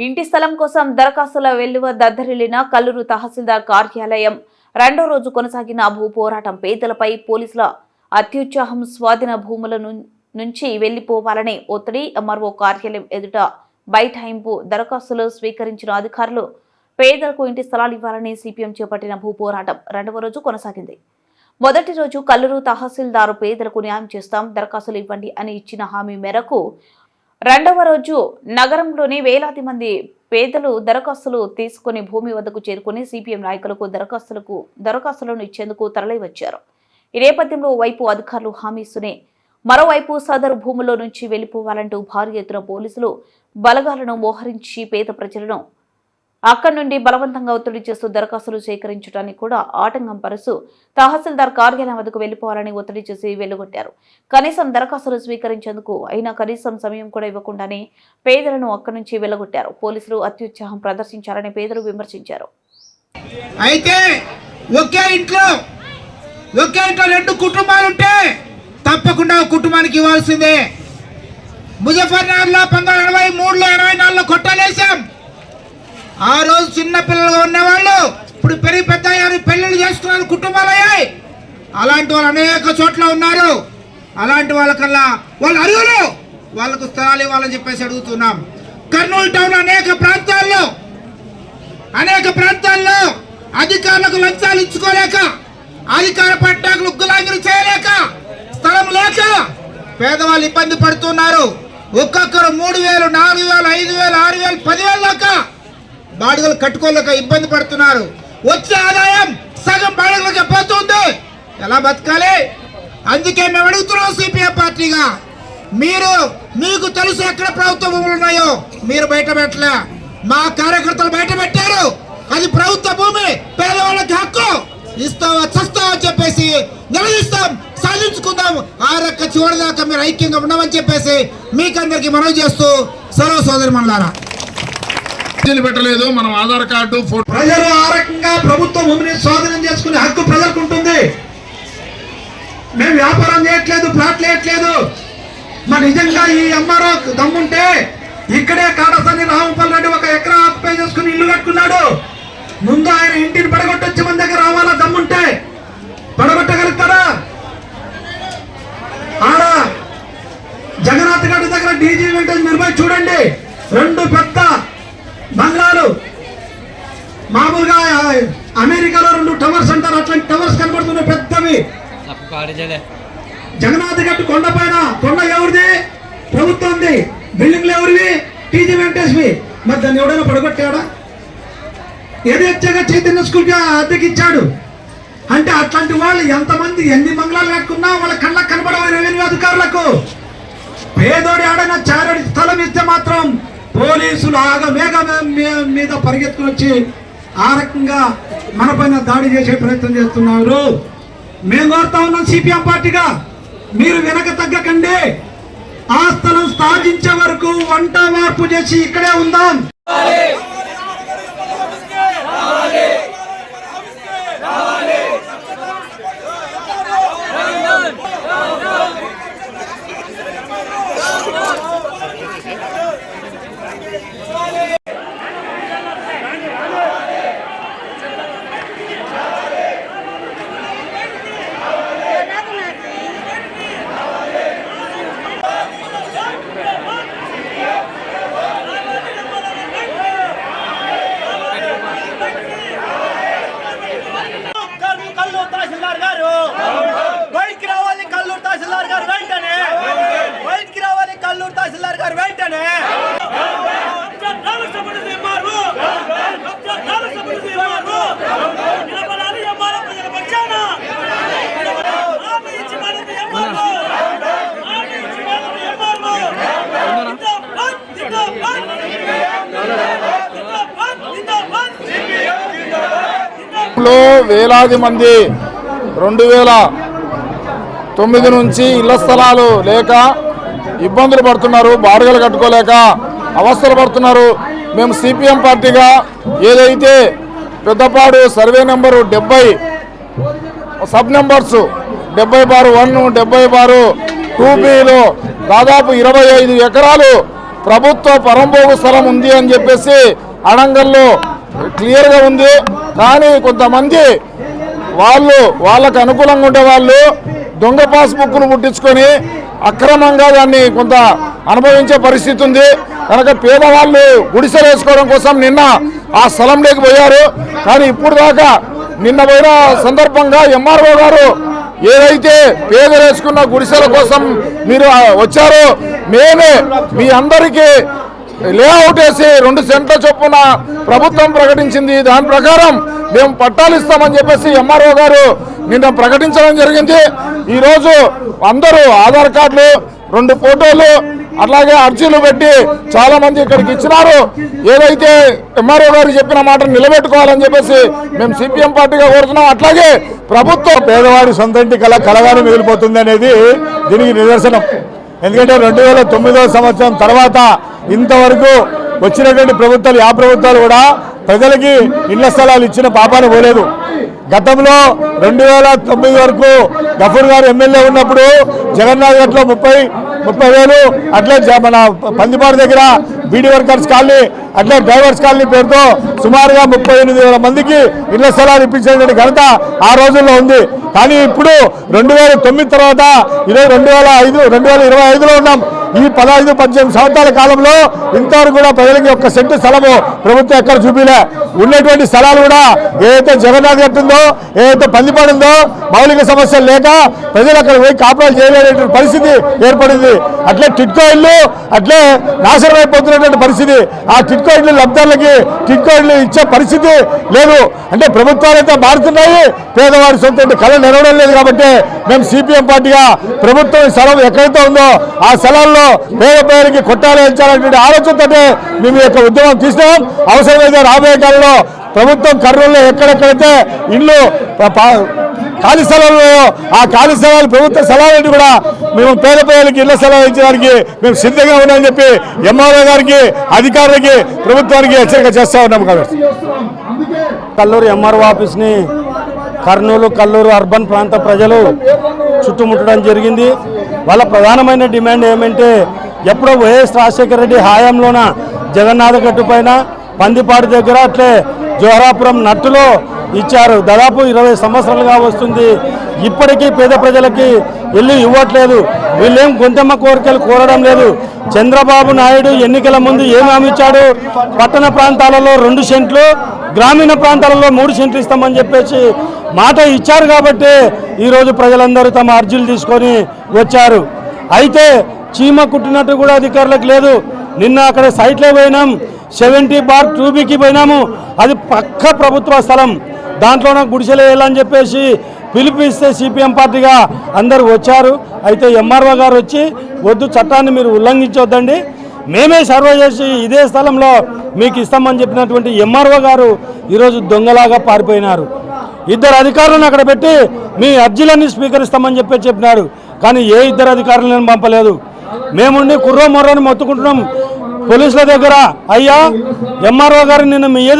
ఇంటి స్థలం కోసం దరఖాస్తుల వెల్లువ దద్దరిల్లిన కల్లూరు తహసీల్దార్ కార్యాలయం. రెండో రోజు కొనసాగిన భూ పోరాటం పేదలపై పోలీసుల అత్యుత్సాహం స్వాధీన భూముల ను- నుంచి వెళ్ళిపోవాలనే ఒత్తిడి ఎంఆర్ఓ కార్యాలయం ఎదుట బైఠాయింపు దరఖాస్తులు స్వీకరించిన అధికారులు పేదలకు ఇంటి స్థలాలు ఇవ్వాలని సిపిఎం చేపట్టిన భూ పోరాటం రెండవ రోజు కొనసాగింది. మొదటి రోజు కల్లూరు తహసీల్దారు పేదలకు న్యాయం చేస్తాం దరఖాస్తులు ఇవ్వండి అని ఇచ్చిన హామీ మేరకు రెండవ రోజు నగరంలోని వేలాది మంది పేదలు దరఖాస్తులు తీసుకుని భూమి వద్దకు చేరుకుని సిపిఎం నాయకులకు దరఖాస్తులకు దరఖాస్తులను ఇచ్చేందుకు తరలివచ్చారు ఈ నేపథ్యంలో వైపు అధికారులు హామీ ఇస్తూనే మరోవైపు సదరు భూముల్లో నుంచి వెళ్ళిపోవాలంటూ భారీ ఎత్తున పోలీసులు బలగాలను మోహరించి పేద ప్రజలను అక్కడి నుండి బలవంతంగా ఒత్తిడి చేస్తూ దరఖాస్తులు సేకరించడానికి కూడా ఆటంకం పరుస్తూ తహసీల్దార్ కార్యాలయం వద్దకు వెళ్ళిపోవాలని ఒత్తిడి చేసి వెళ్ళగొట్టారు. కనీసం దరఖాస్తులు స్వీకరించేందుకు అయినా కనీసం సమయం కూడా ఇవ్వకుండానే పేదలను అక్కడి నుంచి వెళ్ళగొట్టారు. పోలీసులు అత్యుత్సాహం ప్రదర్శించారని పేదలు విమర్శించారు. అయితే ఒకే ఇంట్లో ఒకే ఇంట్లో రెండు కుటుంబాలుంటే తప్పకుండా కుటుంబానికి ఇవ్వాల్సిందే. ముజఫర్నగర్లో పంతొమ్మిది ఎనభై మూడులో ఎనభై నాలుగులో కొట్టాలేసాం ఆ రోజు చిన్న పిల్లలుగా ఉన్నవాళ్ళు ఇప్పుడు పెరిగి పెద్ద అయ్యారు పెళ్ళిళ్ళు చేసుకున్నారు కుటుంబాలు అయ్యాయి. అలాంటి వాళ్ళు అనేక చోట్ల ఉన్నారు. అలాంటి వాళ్ళకల్లా వాళ్ళు అరువులు వాళ్ళకు స్థలాలు ఇవ్వాలని చెప్పేసి అడుగుతున్నాం. కర్నూలు టౌన్ అనేక ప్రాంతాల్లో అనేక ప్రాంతాల్లో అధికారులకు లంచాలు ఇచ్చుకోలేక అధికార పట్టాకులు గులాగిరి చేయలేక స్థలం లేక పేదవాళ్ళు ఇబ్బంది పడుతున్నారు. ఒక్కొక్కరు మూడు వేలు నాలుగు వేలు ఐదు వేలు ఆరు వేలు పదివేలు దాకా బాడుగలు కట్టుకోలేక ఇబ్బంది పడుతున్నారు. వచ్చే ఆదాయం సగం బాడుగలకే పోతుంది. ఎలా బతకాలి? అందుకే మేము అడుగుతున్నాం సిపిఎం పార్టీగా. మీరు మీకు తెలుసు ఎక్కడ ప్రభుత్వ భూములు ఉన్నాయో. మీరు బయట పెట్టలే. మా కార్యకర్తలు బయట పెట్టారు. అది ప్రభుత్వ భూమి పేదవాళ్ళకి హక్కు. ఇస్తావా చస్తావా చెప్పేసి నిలదీస్తాం సాధించుకుందాం. ఆ రక్క చివరి దాకా మీరు ఐక్యంగా ఉండమని చెప్పేసి మీకందరికి మనవి చేస్తూ సర్వ సోదరి మనలారా అర్జీలు పెట్టలేదు. మనం ఆధార్ కార్డు ఫోటో ప్రజలు ఆ రకంగా ప్రభుత్వ భూమిని స్వాధీనం చేసుకునే హక్కు ప్రజలకు ఉంటుంది మేము వ్యాపారం చేయట్లేదు ప్లాట్లు వేయట్లేదు. మరి నిజంగా ఈ ఎంఆర్ఓ దమ్ముంటే ఇక్కడే కాటసాని రామపల్ రెడ్డి ఒక ఎకరా ఆక్యుపై చేసుకుని ఇల్లు కట్టుకున్నాడు. ముందు ఆయన ఇంటిని పడగొట్టొచ్చి మన దగ్గర రావాలా దమ్ముంటే? పడగొట్టగలుగుతారా ఆడ జగన్నాథ్ గడ్డ దగ్గర డీజీ వెంటనే నిర్మల్ చూడండి. రెండు పెద్ద బంగ్లాలు. మామూలుగా అమెరికాలో రెండు టవర్స్ అంటారు. అట్లాంటి టవర్స్ కనబడుతున్నాయి పెద్దవి. జగన్నాథ్ గట్టు కొండ పైన కొండ ఎవరిది? ప్రభుత్వంది. బిల్డింగ్లు ఎవరివి? టీజీ వెంకటేష్వి. మరి దాన్ని ఎవడైనా పడగొట్టాడా? ఎదేచ్ఛగా చైతన్య స్కూల్కి అద్దెకి ఇచ్చాడు. అంటే అట్లాంటి వాళ్ళు ఎంతమంది ఎన్ని మంగళాలు కట్టుకున్నా వాళ్ళ కళ్ళకు కనబడవు రెవెన్యూ అధికారులకు. పేదోడి ఆడైనా చారడి స్థలం ఇస్తే మాత్రం పోలీసులు ఆగ మేఘ మీ- మీద పరిగెత్తుకుని వచ్చి ఆ రకంగా మన పైన దాడి చేసే ప్రయత్నం చేస్తున్నారు. మేము కోరుతా ఉన్నాం సిపిఎం పార్టీగా. మీరు వెనక తగ్గకండి. ఆ స్థలం స్థాపించే వరకు వంట మార్పు చేసి ఇక్కడే ఉందాం. Yeah. లో వేలాది మంది రెండు వేల తొమ్మిది నుంచి ఇళ్ళ స్థలాలు లేక ఇబ్బందులు పడుతున్నారు బాడుగలు కట్టుకోలేక అవస్థలు పడుతున్నారు. మేము సిపిఎం పార్టీగా ఏదైతే పెద్దపాడు సర్వే నెంబరు డెబ్బై సబ్ నెంబర్స్ డెబ్బై బారు వన్ డెబ్బై బారు టూ బిలో దాదాపు ఇరవై ఐదు ఎకరాలు ప్రభుత్వ పరంభోగు స్థలం ఉంది అని చెప్పేసి అడంగల్లో క్లియర్గా ఉంది. కానీ కొంతమంది వాళ్ళు వాళ్ళకు అనుకూలంగా ఉండే వాళ్ళు దొంగ పాస్బుక్ను పుట్టించుకొని అక్రమంగా దాన్ని కొంత అనుభవించే పరిస్థితి ఉంది. కనుక పేదవాళ్ళు గుడిసెలు వేసుకోవడం కోసం నిన్న ఆ స్థలంలోకి పోయారు. కానీ ఇప్పుడు దాకా నిన్న పోయిన సందర్భంగా ఎంఆర్ఓ గారు ఏదైతే పేదలు వేసుకున్న గుడిసెల కోసం మీరు వచ్చారో మేమే మీ అందరికీ లేఅవుట్ వేసి రెండు సెంట్ల చొప్పున ప్రభుత్వం ప్రకటించింది. దాని ప్రకారం మేము పట్టాలు ఇస్తామని చెప్పేసి ఎంఆర్ఓ గారు నిన్న ప్రకటించడం జరిగింది. ఈరోజు అందరూ ఆధార్ కార్డులు రెండు ఫోటోలు అట్లాగే అర్జీలు పెట్టి చాలా మంది ఇక్కడికి ఇచ్చినారు. ఏదైతే ఎంఆర్ఓ గారు చెప్పిన మాట నిలబెట్టుకోవాలని చెప్పేసి మేము సిపిఎం పార్టీగా కోరుతున్నాం. అట్లాగే ప్రభుత్వం పేదవాడి సొంత ఇంటి కళ కలగానే మిగిలిపోతుంది అనేది దీనికి నిదర్శనం. ఎందుకంటే రెండు వేల తొమ్మిదవ సంవత్సరం తర్వాత ఇంతవరకు వచ్చినటువంటి ప్రభుత్వాలు ఆ ప్రభుత్వాలు కూడా ప్రజలకి ఇళ్ళ స్థలాలు ఇచ్చిన పాపాన పోలేదు. గతంలో రెండు వేల తొమ్మిది వరకు గఫూర్ గారు ఎమ్మెల్యే ఉన్నప్పుడు జగన్నాథ్ గట్లో ముప్పై ముప్పై వేలు అట్లే మన పందిపాడు దగ్గర బీడీ వర్కర్స్ కాలనీ అట్లే డ్రైవర్స్ కాలనీ పేరుతో సుమారుగా ముప్పై ఎనిమిది మందికి ఇళ్ళ స్థలాలు ఇప్పించేటువంటి ఘనత ఆ రోజుల్లో ఉంది. కానీ ఇప్పుడు రెండు వేల తొమ్మిది తర్వాత ఇరవై రెండు వేల ఐదు రెండు వేల ఇరవై ఐదులో ఉన్నాం. ఈ పదహైదు పద్దెనిమిది సంవత్సరాల కాలంలో ఇంతవరకు కూడా ప్రజలకి ఒక్క సెంటు స్థలము ప్రభుత్వం ఎక్కడ చూపిలే. ఉన్నటువంటి స్థలాలు కూడా ఏదైతే జగన్నాథ్ గట్టు ఉందో ఏదైతే పందిపడిందో మౌలిక సమస్యలు లేక ప్రజలు అక్కడ పోయి కాపురాలు చేయలేనటువంటి పరిస్థితి ఏర్పడింది. అట్లే టిట్కో ఇల్లు అట్లే నాశనం అయిపోతున్నటువంటి పరిస్థితి. ఆ టిట్కో ఇల్లు లబ్ధాలకి టిట్కో ఇల్లు ఇచ్చే పరిస్థితి లేదు. అంటే ప్రభుత్వాలు అయితే మారుతున్నాయి పేదవాడి సొంత కళ నెరవడం లేదు కాబట్టి మేము సిపిఎం పార్టీగా ప్రభుత్వం స్థలం ఎక్కడైతే ఉందో ఆ స్థలాల్లో పేద పేరుకి కొట్టాలి ఇచ్చాలనేటువంటి ఆలోచనతోటే మేము యొక్క ఉద్యమం తీసినాం. అవసరమైతే రాబోయే కాలంలో ప్రభుత్వం కర్నూలులో ఎక్కడెక్కడైతే ఇల్లు ఖాళీ స్థలాల్లో ఆ ఖాళీ స్థలాలు ప్రభుత్వ స్థలాలన్నీ కూడా మేము పేద పేదలకి ఇళ్ళ స్థలాలు ఇచ్చడానికి మేము సిద్ధంగా ఉన్నామని చెప్పి ఎంఆర్ఓ గారికి అధికారులకి ప్రభుత్వానికి హెచ్చరిక చేస్తా ఉన్నాము కాబట్టి. కల్లూరు ఎంఆర్ఓ ఆఫీస్ని కర్నూలు కల్లూరు అర్బన్ ప్రాంత ప్రజలు చుట్టుముట్టడం జరిగింది. వాళ్ళ ప్రధానమైన డిమాండ్ ఏమంటే ఎప్పుడో వైఎస్ రాజశేఖర రెడ్డి హయాంలోన జగన్నాథ గట్టు పైన పందిపాడు దగ్గర అట్లే జోహరాపురం నట్టులో ఇచ్చారు. దాదాపు ఇరవై సంవత్సరాలుగా వస్తుంది. ఇప్పటికీ పేద ప్రజలకి ఇల్లు ఇవ్వట్లేదు. వీళ్ళేం గొంతమ్మ కోరికలు కోరడం లేదు. చంద్రబాబు నాయుడు ఎన్నికల ముందు ఏం హామీ ఇచ్చాడు? పట్టణ ప్రాంతాలలో రెండు సెంట్లు గ్రామీణ ప్రాంతాలలో మూడు సెంట్లు ఇస్తామని చెప్పేసి మాట ఇచ్చారు కాబట్టి ఈరోజు ప్రజలందరూ తమ అర్జీలు తీసుకొని వచ్చారు. అయితే చీమ కుట్టినట్టు కూడా అధికారులకు లేదు. నిన్న అక్కడ సైట్లో పోయినాం. సెవెంటీ బార్ టూబీకి పోయినాము. అది పక్క ప్రభుత్వ స్థలం. దాంట్లో నాకు గుడిసెలు వేయాలని చెప్పేసి పిలిపిస్తే సిపిఎం పార్టీగా అందరూ వచ్చారు. అయితే ఎంఆర్ఓ గారు వచ్చి వద్దు చట్టాన్ని మీరు ఉల్లంఘించొద్దండి. మేమే సర్వే చేసి ఇదే స్థలంలో మీకు ఇస్తామని చెప్పినటువంటి ఎంఆర్ఓ గారు ఈరోజు దొంగలాగా పారిపోయినారు. ఇద్దరు అధికారులను అక్కడ పెట్టి మీ అర్జీలన్నీ స్వీకరిస్తామని చెప్పి చెప్పినాడు. కానీ ఏ ఇద్దరు అధికారులను పంపలేదు. మేముండి కుర్రో మొర్రని మొత్తుకుంటున్నాం. పోలీసుల దగ్గర అయ్యా ఎంఆర్ఓ గారు నిన్న మీ ఎదురు